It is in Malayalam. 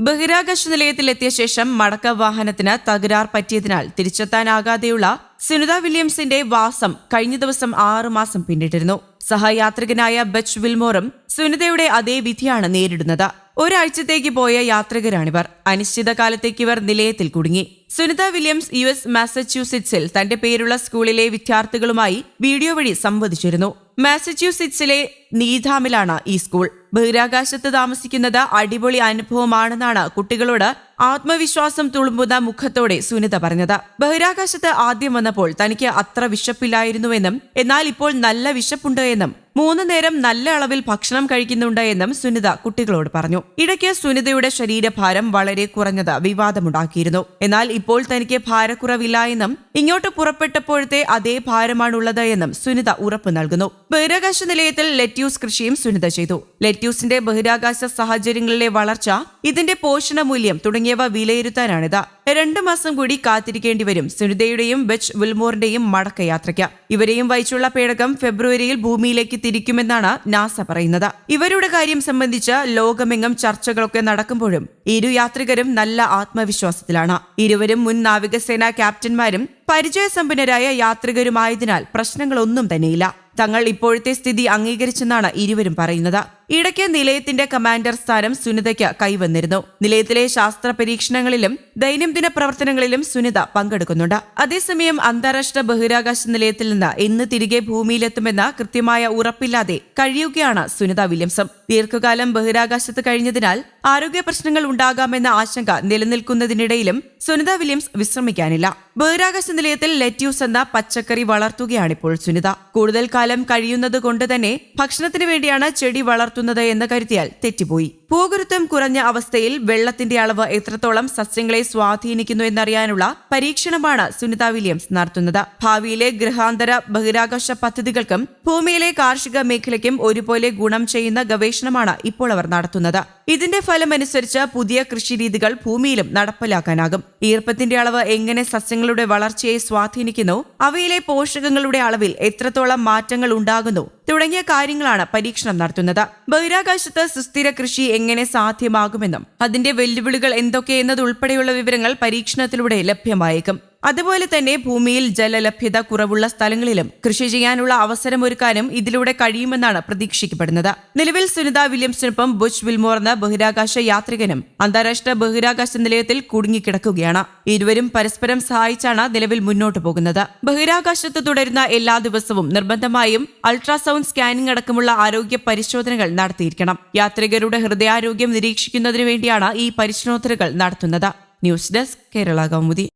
ബഹിരാകാശ നിലയത്തിലെത്തിയ ശേഷം മടക്ക വാഹനത്തിന് തകരാർ പറ്റിയതിനാൽ തിരിച്ചെത്താനാകാതെയുള്ള സുനിത വില്യംസിന്റെ വാസം കഴിഞ്ഞ ദിവസം ആറു മാസം പിന്നിട്ടിരുന്നു. സഹയാത്രികനായ ബച്ച് വിൽമോറും സുനിതയുടെ അതേ വിധിയാണ് നേരിടുന്നത്. ഒരാഴ്ചത്തേക്ക് പോയ യാത്രികരാണിവർ. അനിശ്ചിതകാലത്തേക്ക് ഇവർ നിലയത്തിൽ കുടുങ്ങി. സുനിത വില്യംസ് യു എസ് മാസച്യൂസിറ്റ്സിൽ തന്റെ പേരുള്ള സ്കൂളിലെ വിദ്യാർത്ഥികളുമായി വീഡിയോ വഴി സംവദിച്ചിരുന്നു. മാസച്യൂസിറ്റ്സിലെ നീധാമിലാണ് ഈ സ്കൂൾ. ബഹിരാകാശത്ത് താമസിക്കുന്നത് അടിപൊളി അനുഭവമാണെന്നാണ് കുട്ടികളോട് ആത്മവിശ്വാസം തുളുമ്പുന്ന മുഖത്തോടെ സുനിത പറഞ്ഞത്. ബഹിരാകാശത്ത് ആദ്യം വന്നപ്പോൾ തനിക്ക് അത്ര വിശപ്പില്ലായിരുന്നുവെന്നും എന്നാൽ ഇപ്പോൾ നല്ല വിശപ്പുണ്ട് എന്നും മൂന്ന് നേരം നല്ല അളവിൽ ഭക്ഷണം കഴിക്കുന്നുണ്ട് എന്നും സുനിത കുട്ടികളോട് പറഞ്ഞു. ഇടയ്ക്ക് സുനിതയുടെ ശരീരഭാരം വളരെ കുറഞ്ഞത് വിവാദമുണ്ടാക്കിയിരുന്നു. എന്നാൽ ഇപ്പോൾ തനിക്ക് ഭാരക്കുറവില്ല എന്നും ഇങ്ങോട്ട് പുറപ്പെട്ടപ്പോഴത്തെ അതേ ഭാരമാണുള്ളത് എന്നും സുനിത ഉറപ്പു നൽകുന്നു. ബഹിരാകാശ നിലയത്തിൽ ലെറ്റ്യൂസ് കൃഷിയും സുനിത ചെയ്തു. ലെറ്റ്യൂസിന്റെ ബഹിരാകാശ സാഹചര്യങ്ങളിലെ വളർച്ച ഇതിന്റെ പോഷണ മൂല്യം തുടങ്ങിയവ വിലയിരുത്താനാണിത്. രണ്ടു മാസം കൂടി കാത്തിരിക്കേണ്ടി വരും സുനിതയുടെയും ബെച്ച് വിൽമോറിന്റെയും മടക്കയാത്രയ്ക്ക്. ഇവരെയും വഹിച്ചുള്ള പേടകം ഫെബ്രുവരിയിൽ ഭൂമിയിലേക്ക് തിരിക്കുമെന്നാണ് നാസ പറയുന്നത്. ഇവരുടെ കാര്യം സംബന്ധിച്ച് ലോകമെങ്ങും ചർച്ചകളൊക്കെ നടക്കുമ്പോഴും ഇരു യാത്രികരും നല്ല ആത്മവിശ്വാസത്തിലാണ്. ഇരുവരും മുൻ നാവികസേനാ ക്യാപ്റ്റന്മാരും പരിചയസമ്പന്നരായ യാത്രികരുമായതിനാൽ പ്രശ്നങ്ങളൊന്നും തന്നെയില്ല. തങ്ങൾ ഇപ്പോഴത്തെ സ്ഥിതി അംഗീകരിച്ചെന്നാണ് ഇരുവരും പറയുന്നത്. ഇടയ്ക്ക് നിലയത്തിന്റെ കമാൻഡർ സ്ഥാനം സുനിതയ്ക്ക് കൈവന്നിരുന്നു. നിലയത്തിലെ ശാസ്ത്ര പരീക്ഷണങ്ങളിലും ദൈനംദിന പ്രവർത്തനങ്ങളിലും സുനിത പങ്കെടുക്കുന്നുണ്ട്. അതേസമയം അന്താരാഷ്ട്ര ബഹിരാകാശ നിലയത്തിൽ നിന്ന് ഇന്ന് തിരികെ ഭൂമിയിലെത്തുമെന്ന കൃത്യമായ ഉറപ്പില്ലാതെ കഴിയുകയാണ് സുനിത വില്യംസം. ദീർഘകാലം ബഹിരാകാശത്ത് കഴിഞ്ഞതിനാൽ ആരോഗ്യ പ്രശ്നങ്ങൾ ഉണ്ടാകാമെന്ന ആശങ്ക നിലനിൽക്കുന്നതിനിടയിലും സുനിത വില്യംസ് വിശ്രമിക്കാനില്ല. ബഹിരാകാശ നിലയത്തിൽ ലെറ്റ്യൂസ് എന്ന പച്ചക്കറി വളർത്തുകയാണിപ്പോൾ സുനിത. കൂടുതൽ കാലം കഴിയുന്നത് കൊണ്ട് തന്നെ ഭക്ഷണത്തിന് വേണ്ടിയാണ് ചെടി വളർത്തുന്നത് എന്ന് കരുതിയാൽ തെറ്റിപ്പോയി ഭൂഗുരുത്വം കുറഞ്ഞ അവസ്ഥയിൽ വെള്ളത്തിന്റെ അളവ് എത്രത്തോളം സസ്യങ്ങളെ സ്വാധീനിക്കുന്നു എന്നറിയാനുള്ള പരീക്ഷണമാണ് സുനിത വില്യംസ് നടത്തുന്നത്. ഭാവിയിലെ ഗൃഹാന്തര ബഹിരാകാശ പദ്ധതികൾക്കും ഭൂമിയിലെ കാർഷിക മേഖലയ്ക്കും ഒരുപോലെ ഗുണം ചെയ്യുന്ന ഗവേഷണമാണ് ഇപ്പോൾ അവർ നടത്തുന്നത്. ഇതിന്റെ ഫലമനുസരിച്ച് പുതിയ കൃഷിരീതികൾ ഭൂമിയിലും നടപ്പിലാക്കാനാകും. ഈർപ്പത്തിന്റെ അളവ് എങ്ങനെ സസ്യങ്ങളുടെ വളർച്ചയെ സ്വാധീനിക്കുന്നു അവയിലെ പോഷകങ്ങളുടെ അളവിൽ എത്രത്തോളം മാറ്റങ്ങൾ ഉണ്ടാകുന്നു തുടങ്ങിയ കാര്യങ്ങളാണ് പരീക്ഷണം നടത്തുന്നത്. ബഹിരാകാശത്ത് സുസ്ഥിര കൃഷി എങ്ങനെ സാധ്യമാകുമെന്നും അതിന്റെ വെല്ലുവിളികൾ എന്തൊക്കെയെന്നതുൾപ്പെടെയുള്ള വിവരങ്ങൾ പരീക്ഷണത്തിലൂടെ ലഭ്യമായേക്കും. അതുപോലെ തന്നെ ഭൂമിയിൽ ജലലഭ്യത കുറവുള്ള സ്ഥലങ്ങളിലും കൃഷി ചെയ്യാനുള്ള അവസരമൊരുക്കാനും ഇതിലൂടെ കഴിയുമെന്നാണ് പ്രതീക്ഷിക്കപ്പെടുന്നത്. നിലവിൽ സുനിത വില്യംസിനൊപ്പം ബുഷ് വിൽമോർ എന്ന ബഹിരാകാശ യാത്രികനും അന്താരാഷ്ട്ര ബഹിരാകാശ നിലയത്തിൽ കുടുങ്ങിക്കിടക്കുകയാണ്. ഇരുവരും പരസ്പരം സഹായിച്ചാണ് നിലവിൽ മുന്നോട്ടു പോകുന്നത്. ബഹിരാകാശത്ത് തുടരുന്ന എല്ലാ ദിവസവും നിർബന്ധമായും അൾട്രാസൗണ്ട് സ്കാനിംഗ് അടക്കമുള്ള ആരോഗ്യ പരിശോധനകൾ നടത്തിയിരിക്കണം. യാത്രികരുടെ ഹൃദയാരോഗ്യം നിരീക്ഷിക്കുന്നതിനു വേണ്ടിയാണ് ഈ പരിശോധനകൾ നടത്തുന്നത്. News desk Kerala Kaumudi.